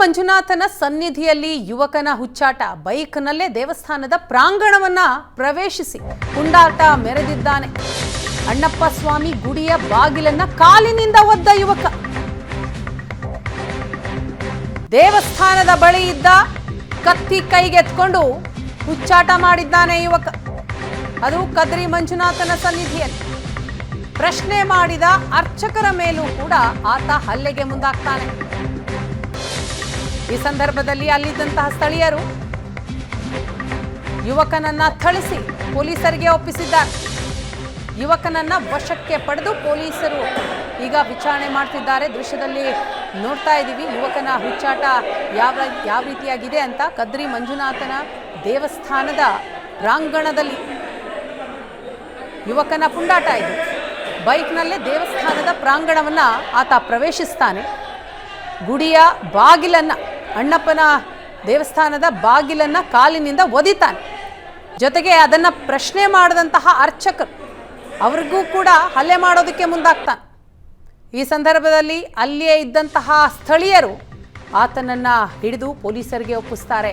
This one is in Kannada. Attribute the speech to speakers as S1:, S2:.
S1: ಮಂಜುನಾಥನ ಸನ್ನಿಧಿಯಲ್ಲಿ ಯುವಕನ ಹುಚ್ಚಾಟ. ಬೈಕ್ನಲ್ಲೇ ದೇವಸ್ಥಾನದ ಪ್ರಾಂಗಣವನ್ನ ಪ್ರವೇಶಿಸಿ ಕುಂಡಾಟ ಮೆರೆದಿದ್ದಾನೆ. ಅಣ್ಣಪ್ಪ ಸ್ವಾಮಿ ಗುಡಿಯ ಬಾಗಿಲನ್ನ ಕಾಲಿನಿಂದ ಒದ್ದ ಯುವಕ. ದೇವಸ್ಥಾನದ ಬಳಿ ಇದ್ದ ಕತ್ತಿ ಕೈಗೆತ್ಕೊಂಡು ಹುಚ್ಚಾಟ ಮಾಡಿದ್ದಾನೆ ಯುವಕ. ಅದು ಕದ್ರಿ ಮಂಜುನಾಥನ ಸನ್ನಿಧಿಯಲ್ಲಿ. ಪ್ರಶ್ನೆ ಮಾಡಿದ ಅರ್ಚಕರ ಮೇಲೂ ಕೂಡ ಆತ ಹಲ್ಲೆಗೆ ಮುಂದಾಗ್ತಾನೆ. ಈ ಸಂದರ್ಭದಲ್ಲಿ ಅಲ್ಲಿದ್ದಂತಹ ಸ್ಥಳೀಯರು ಯುವಕನನ್ನ ಥಳಿಸಿ ಪೊಲೀಸರಿಗೆ ಒಪ್ಪಿಸಿದ್ದಾರೆ. ಯುವಕನನ್ನ ವಶಕ್ಕೆ ಪಡೆದು ಪೊಲೀಸರು ಈಗ ವಿಚಾರಣೆ ಮಾಡ್ತಿದ್ದಾರೆ. ದೃಶ್ಯದಲ್ಲಿ ನೋಡ್ತಾ ಇದ್ದೀವಿ, ಯುವಕನ ಹುಚ್ಚಾಟ ಯಾವ ಯಾವ ರೀತಿಯಾಗಿದೆ ಅಂತ. ಕದ್ರಿ ಮಂಜುನಾಥನ ದೇವಸ್ಥಾನದ ಪ್ರಾಂಗಣದಲ್ಲಿ ಯುವಕನ ಪುಂಡಾಟ ಇದು. ಬೈಕ್ನಲ್ಲೇ ದೇವಸ್ಥಾನದ ಪ್ರಾಂಗಣವನ್ನು ಆತ ಪ್ರವೇಶಿಸ್ತಾನೆ. ಗುಡಿಯ ಬಾಗಿಲನ್ನ ಅಣ್ಣಪ್ಪನ ದೇವಸ್ಥಾನದ ಬಾಗಿಲನ್ನ ಕಾಲಿನಿಂದ ಒದಿತಾನೆ. ಜೊತೆಗೆ ಅದನ್ನ ಪ್ರಶ್ನೆ ಮಾಡಿದಂತಹ ಅರ್ಚಕರು ಅವ್ರಿಗೂ ಕೂಡ ಹಲ್ಲೆ ಮಾಡೋದಕ್ಕೆ ಮುಂದಾಗ್ತಾನೆ. ಈ ಸಂದರ್ಭದಲ್ಲಿ ಅಲ್ಲಿಯೇ ಇದ್ದಂತಹ ಸ್ಥಳೀಯರು ಆತನನ್ನ ಹಿಡಿದು ಪೊಲೀಸರಿಗೆ ಒಪ್ಪಿಸ್ತಾರೆ.